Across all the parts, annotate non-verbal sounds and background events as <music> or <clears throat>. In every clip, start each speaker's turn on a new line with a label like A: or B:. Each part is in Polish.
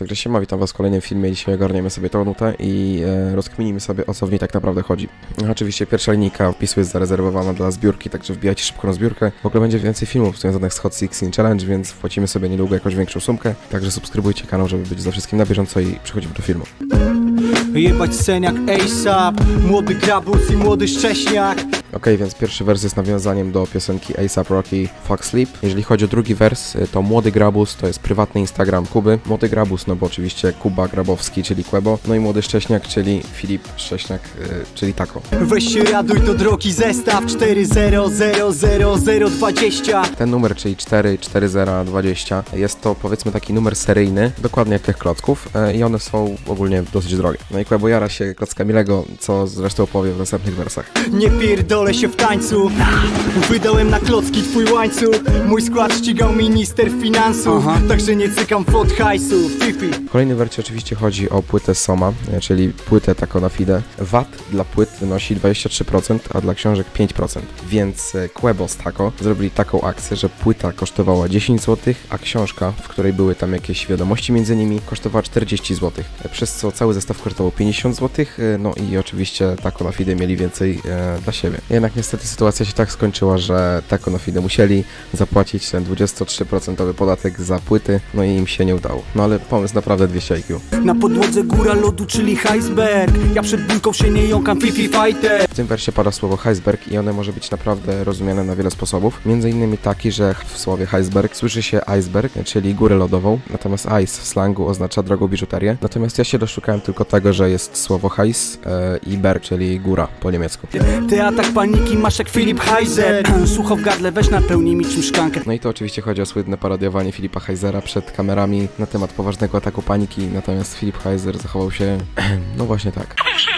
A: Także siema, witam was w kolejnym filmie. Dzisiaj ogarniemy sobie tą nutę i e, rozkminimy sobie o co w niej tak naprawdę chodzi. Oczywiście pierwsza linijka wpisu jest zarezerwowana dla zbiórki, także wbijajcie szybko na zbiórkę. W ogóle będzie więcej filmów związanych z Hot 16 Challenge, więc wpłacimy sobie niedługo jakąś większą sumkę. Także subskrybujcie kanał, żeby być za wszystkim na bieżąco i przechodzimy do filmu.
B: Jebać sceniak ASAP Młody grabus i młody szcześniak
A: Okej, więc pierwszy wers jest nawiązaniem do piosenki ASAP Rocky Fuck Sleep. Jeżeli chodzi o drugi wers, y, to Młody Grabus to jest prywatny Instagram Kuby. Młody Grabus, no bo oczywiście Kuba Grabowski, czyli Quebo. No i Młody Szcześniak, czyli Filip Szcześniak, y, czyli Tako.
B: Weź się raduj to drogi zestaw 4000020
A: Ten numer, czyli 44020, jest to powiedzmy taki numer seryjny, dokładnie jak tych klocków y, i one są ogólnie dosyć drogie. No i Quebo jara się klockami Lego, co zresztą opowie w następnych wersach.
B: Nie pierdolę się w tańcu Wydałem na klocki twój łańcuch Mój skład ścigał minister finansów Także nie cykam fot hajsu Fifi
A: W kolejnym wercie oczywiście chodzi o płytę Soma, czyli płytę taką na fide. VAT dla płyt wynosi 23%, a dla książek 5%. Więc e, Quebo z Taco zrobili taką akcję, że płyta kosztowała 10 zł, a książka, w której były tam jakieś wiadomości między nimi, kosztowała 40 zł. Przez co cały zestaw kosztował 50 zł, e, no i oczywiście Taco na fide mieli więcej e, dla siebie. Jednak niestety sytuacja się tak skończyła, że Taco na fide musieli zapłacić ten 23% podatek za płyty, no i im się nie udało. No ale pomysł naprawdę 200 IQ.
B: Na podłodze góra lodu, czyli iceberg Ja przed bójką się nie jąkam, Fifi fighter
A: W tym wersie pada słowo iceberg i one może być naprawdę rozumiane na wiele sposobów. Między innymi taki, że w słowie iceberg słyszy się iceberg, czyli górę lodową, natomiast ice w slangu oznacza drogą biżuterię. Natomiast ja się doszukałem tylko tego, że jest słowo hajs e, i berg, czyli góra po niemiecku.
B: Ty atak paniki masz jak Filip Heiser <clears throat> Sucho w gardle, weź napełnij mi czym szklankę
A: No i to oczywiście chodzi o słynne parodiowanie Filipa Heisera przed kamerami na temat poważnego ataku paniki, natomiast Filip Heiser zachował się, <clears throat> no właśnie tak.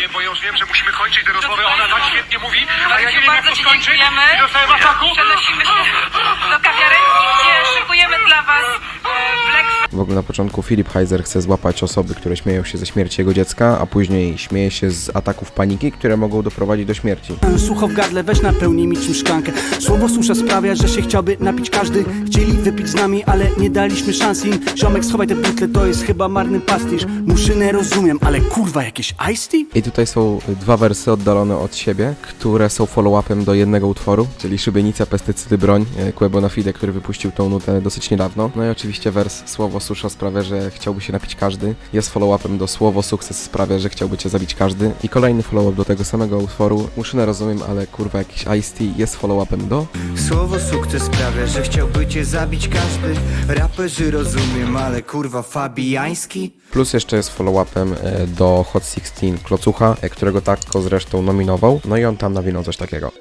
C: Nie, bo ja już wiem, że musimy kończyć tę rozmowę. Ona tak świetnie mówi, a ja nie wiem, jak
D: bardzo
C: to skończyć. I dostałem ataku.
D: Przenosimy się <clears throat> do kawiarenki, gdzie szykujemy dla Was e,
A: Ogóle na początku Filip Heiser chce złapać osoby, które śmieją się ze śmierci jego dziecka, a później śmieje się z ataków paniki, które mogą doprowadzić do śmierci.
B: Sucho w gardle, weź napełnij mi czym szklankę Słowo susza sprawia, że się chciałby napić każdy Chcieli wypić z nami, ale nie daliśmy szans im Ziomek, schowaj te butle, to jest chyba marny pastisz Muszynę rozumiem, ale kurwa, jakieś iced tea?
A: I tutaj są dwa wersy oddalone od siebie, które są follow-upem do jednego utworu, czyli Szybienica, Pestycydy, Broń, e, Quebo na Fide, który wypuścił tą nutę dosyć niedawno. No i oczywiście wers Słowo Susza sprawia, że chciałby się napić każdy. Jest follow-upem do Słowo Sukces sprawia, że chciałby cię zabić każdy. I kolejny follow-up do tego samego utworu. Muszynę rozumiem, ale kurwa jakiś Ice Tea jest follow-upem do...
E: Słowo sukces sprawia, że chciałby cię zabić każdy Raperzy rozumiem, ale kurwa fabijański
A: Plus jeszcze jest follow-upem e, do Hot 16 Klocucha, e, którego Tako zresztą nominował. No i on tam nawinął coś takiego.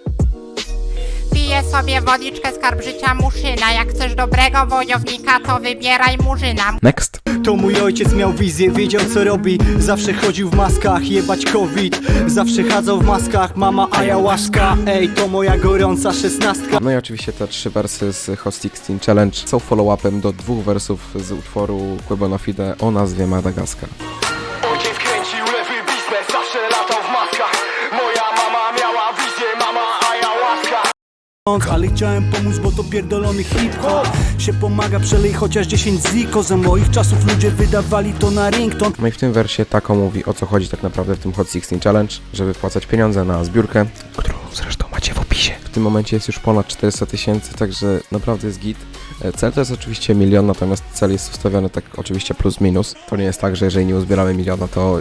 F: Piję sobie wodniczkę skarb życia muszyna. Jak chcesz dobrego wojownika, to wybieraj murzyna.
A: Next!
B: To mój ojciec miał wizję, wiedział co robi Zawsze chodził w maskach, jebać covid Zawsze chadzał w maskach, mama ayahuasca Ej, to moja gorąca szesnastka
A: No i oczywiście te trzy wersy z Hot 16 Challenge są follow-upem do dwóch wersów z utworu Quebo na Fide o nazwie Madagaskar.
B: Ale chciałem pomóc, bo to pierdolony hip-hop Się pomaga, przelej chociaż 10 ziko Za moich czasów ludzie wydawali to na rington
A: No i w tym wersie Tako mówi o co chodzi tak naprawdę w tym Hot 16 Challenge, żeby wpłacać pieniądze na zbiórkę, którą zresztą macie w opisie. W tym momencie jest już ponad 400 tysięcy, także naprawdę jest git. Cel to jest oczywiście milion, natomiast cel jest ustawiony tak oczywiście plus minus. To nie jest tak, że jeżeli nie uzbieramy miliona, to,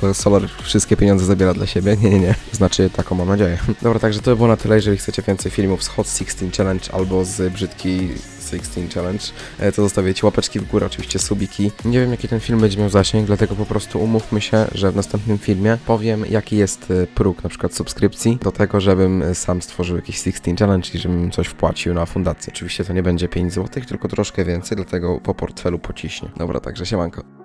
A: to Solar wszystkie pieniądze zabiera dla siebie. Nie, nie, nie. Znaczy taką mam nadzieję. Dobra, także to by było na tyle. Jeżeli chcecie więcej filmów z Hot 16 Challenge albo z Brzydki 16 Challenge, e, to zostawiajcie łapeczki w górę, oczywiście subiki. Nie wiem jaki ten film będzie miał zasięg, dlatego po prostu umówmy się, że w następnym filmie powiem jaki jest e, próg na przykład subskrypcji do tego, żebym e, sam stworzył jakiś 16 Challenge i żebym coś wpłacił na fundację. Oczywiście to nie będzie 5 zł, tylko troszkę więcej, dlatego po portfelu pociśnie. Dobra, także siemanko.